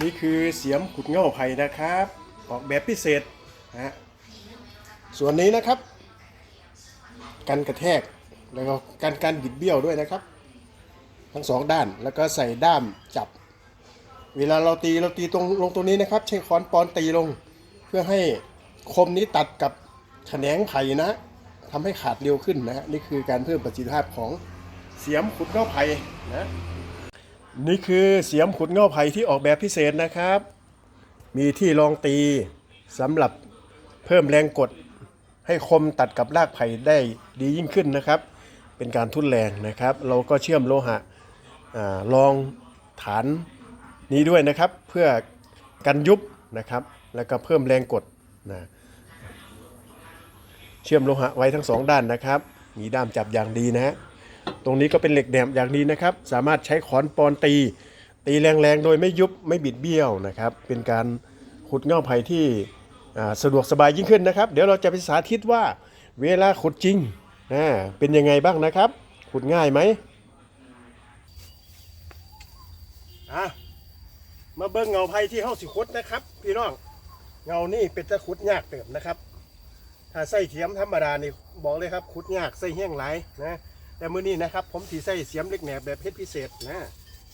นี่คือเสียมขุดเง่าไผ่นะครับ ออกแบบพิเศษนะฮะส่วนนี้นะครับ กันกระแทกแล้วก็กันการบิดเบี้ยวด้วยนะครับ ทั้งสองด้านแล้วก็ใส่ด้ามจับ เวลาเราตีเราตีตรงลงตรงนี้นะครับ ใช้ค้อนปอนตีลง เพื่อให้คมนี้ตัดกับแขนงไผ่นะทำให้ขาดเร็วขึ้นนะฮะนี่คือการเพิ่มประสิทธิภาพของเสียมขุดเง่าไผ่นะ นี่คือเสียมขุดเงาไผ่ที่ออกแบบพิเศษนะครับ มีที่รองตีสำหรับเพิ่มแรงกด ให้คมตัดกับรากไผ่ได้ดียิ่งขึ้นนะครับ เป็นการทุ่นแรงนะครับ เราก็เชื่อมโลหะอารองฐานนี้ด้วยนะครับ เพื่อกันยุบนะครับ แล้วก็เพิ่มแรงกดนะเชื่อมโลหะไว้ทั้งสองด้านนะครับ มีด้ามจับอย่างดีนะฮะ ตรงนี้ก็เป็นเหล็กแหนมอย่างดีนะครับ สามารถใช้ขอนปอนตี ตีแรงๆ โดยไม่ยุบไม่บิดเบี้ยวนะครับ เป็นการขุดเง่าไผ่ที่สะดวกสบายยิ่งขึ้นนะครับ เดี๋ยวเราจะไปสาธิตว่าเวลาขุดจริงเป็นยังไงบ้างนะครับ ขุดง่ายไหมมาเบิ้งเงาไผ่ที่เฮาสิขุดนะครับ พี่น้องเงานี่เป็นตะขุดยากเติบนะครับ ถ้าใส่เทียมธรรมดานี่บอกเลยครับขุดยากใส่แห้งหลนะ แต่มื้อนี้นะครับ ผมสีใส่เสียมเล็กแหนบแบบเพชรพิเศษนะ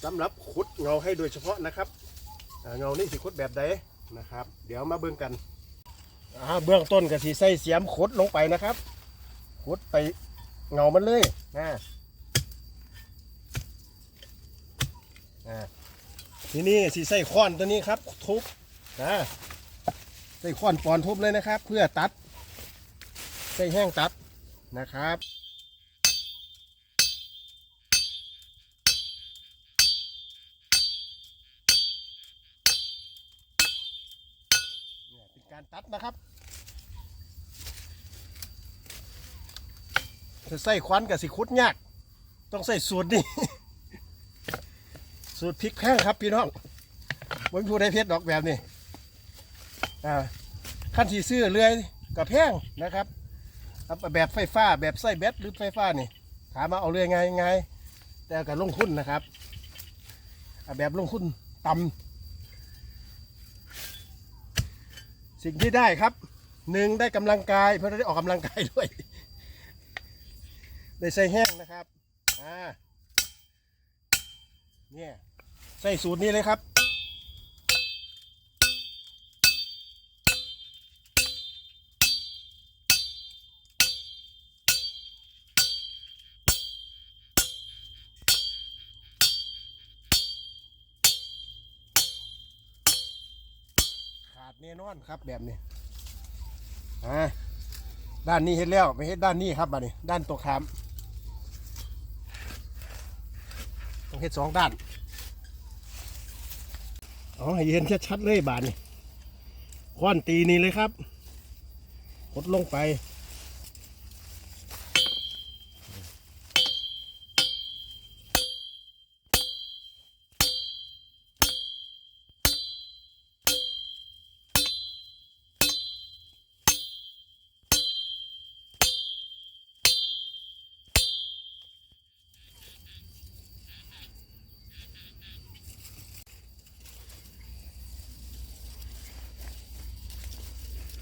สำหรับขุดเงาให้โดยเฉพาะนะครับเงานี่สิขุดแบบใดนะครับ เดี๋ยวมาเบิ่งกันอ่าเบื้องต้นก็สีใส่เสียมขุดลงไปนะครับขุดไปเงามันเลยนะทีนี้สีใส่ค้อนตัวนี้ครับ ทุบนะใส่ค้อนปอนทุบเลยนะครับ เพื่อตัดใส่แห้งตัดนะครับ การตัดนะครับจะใส่ควันกับสิคุดยาก ต้องใส่สูตรนี่สูตรพริกแห้งครับพี่น้องมันพูดได้เพชรดอกแบบนี้อ่าขั้นที่ซื้อเรื่อยกับแพงนะครับเอาแบบไฟฟ้าแบบไส้แบตหรือไฟฟ้านี่ ถามมาเอาเรื่อยไงไงแต่กับลงทุนนะครับแบบลงทุนต่ำ สิ่งที่ได้ครับหนึ่งได้กำลังกาย เพราะได้ออกกำลังกายด้วย ได้ใส่แห้งนะครับอ่าเนี่ยใส่สูตรนี้เลยครับ ดแน่นอนครับแบบนี้อ่าด้านนี้เห็นแล้วไม่เห็นด้านนี้ครับบัดนี้ ด้านตัวขามต้องเห็ดสองด้านเอาให้เห็นชัดๆเลยบาดนี้คว้อนตีนี่เลยครับกดลงไป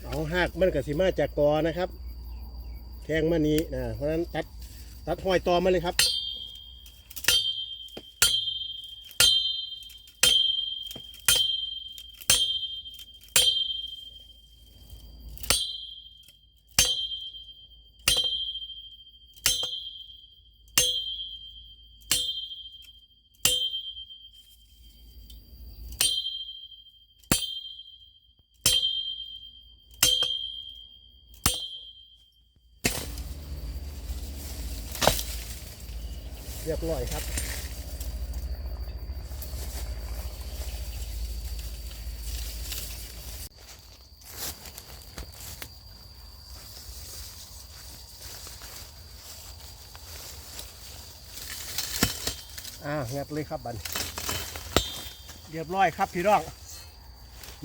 เอาหักมันกับสีมาจากกอนะครับ แทงมานี้นะเพราะฉะนั้นตัดตัดห้อยตอมาเลยครับ รียบร้อยครับอ่าเงียบเลยครับบันเรียบร้อยครับพี่น้อง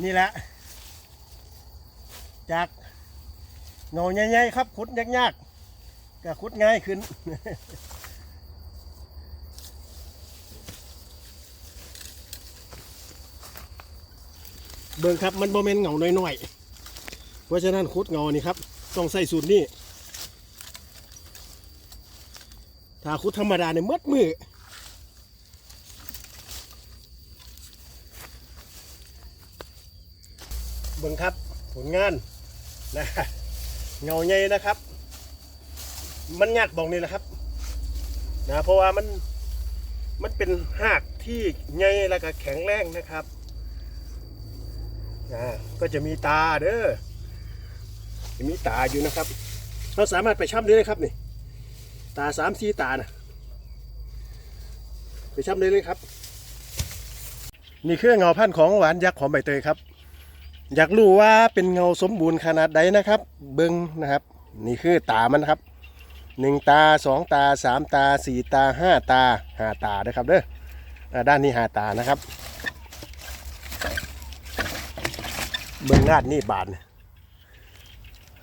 นี่แหละ จากเงาใหญ่ๆครับขุดยากๆก็ขุดง่ายขึ้น เบิ่งครับมันโมเมนเงาน้อยๆ เพราะฉะนั้นคุดเงานี่ครับ ต้องใส่สูตรนี้ถ้าคุดธรรมดาเนี่ยมัดมือเบิ่งครับผลงานนะเงาใหญ่นะครับ มันยากบอกนี่แหละครับนะเพราะว่ามันมันเป็นหากที่ใหญ่แล้วก็แข็งแรงนะครับ ก็จะมีตาเด้อจะมีตาอยู่นะครับ เราสามารถไปช่ำได้เลยครับนี่ตาสามสี่ตานะไปช่ำได้เลยครับ นี่คือเงาพันธุ์ของหวานยักษ์ของใบเตยครับ อยากรู้ว่าเป็นเงาสมบูรณ์ขนาดใดนะครับ เบิ้งนะครับ นี่คือตามันครับหนึ่งตาสองตาสามตาสี่ตาห้าตาห้าตานะครับเด้อด้านนี้ห้าตานะครับ เบิ้งด้านนี้บาทเนี่ย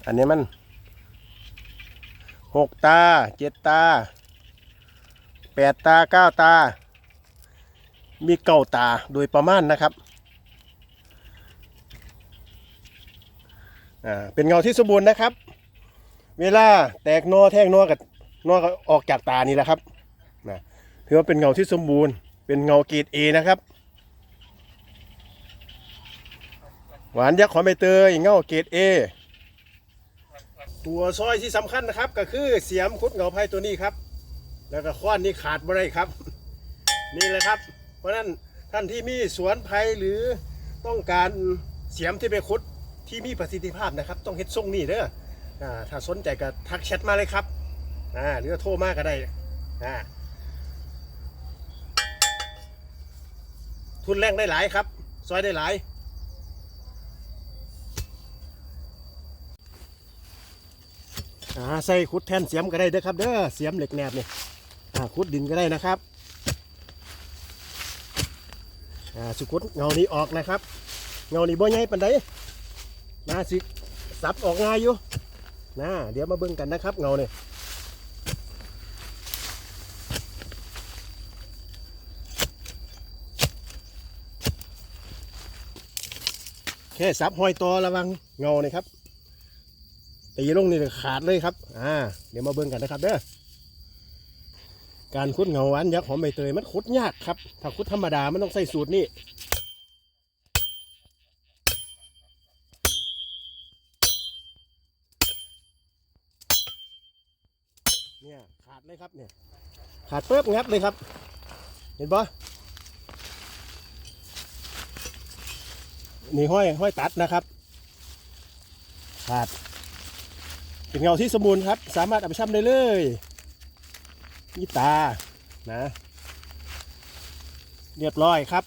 อันนี้มันหกตาเจ็ดตาแปดตาเก้าตา มีเก้าตาโดยประมาณนะครับอ่าเป็นเงาที่สมบูรณ์นะครับ เวลาแตกนอแทงนอกับนอก็ออกจากตานี่แหละครับนะถือว่าเป็นเงาที่สมบูรณ์ เป็นเงาเกรดเอนะครับ หวานยักษ์ของใบเตยเงาเกรดเอตัวซอยที่สำคัญนะครับ ก็คือเสียมคุดเงาไผ่ตัวนี้ครับ แล้วก็ค้อนนี่ขาดไม่ได้ครับ นี่แหละครับ เพราะฉะนั้นท่านที่มีสวนไผ่หรือต้องการเสียมที่ไปคุดที่มีประสิทธิภาพนะครับ ต้องเฮ็ดทรงนี่เด้อถ้าสนใจก็ทักแชทมาเลยครับหรือว่าโทรมาก็ได้ทุนแรงได้หลายครับ ซอยได้หลาย อ่าใส่ขุดแทนเสียมก็ได้เด้อครับเด้อเสียมเหล็กแหนบเนี่อ่าขุดดินก็ได้นะครับอ่าสุขุดเงานี้ออกนะครับ เงานี้บ่ใหญ่ปานใดนะสิสับออกง่ายอยู่นะเดี๋ยวมาเบิ่งกันนะครับ เงาเนี่ยแค่สับหอยตอระวังเงาเนี่ยครับ ตีลงนี่ขาดเลยครับ อ่า เดี๋ยวมาเบิ่งกันนะครับเด้อ การคุดเงาหวานยักษ์หอมใบเตยมันคุดยากครับ ถ้าคุดธรรมดามันต้องใส่สูตรนี่เนี่ยขาดเลยครับเนี่ยขาดเปิ๊บงับเลยครับ เห็นปะนี่ห้อยห้อยตัดนะครับ ขาด เป็นเงาที่สมบูรณ์ครับ สามารถเอาไปช่ำได้เลยนี่ตานะ เรียบร้อยครับ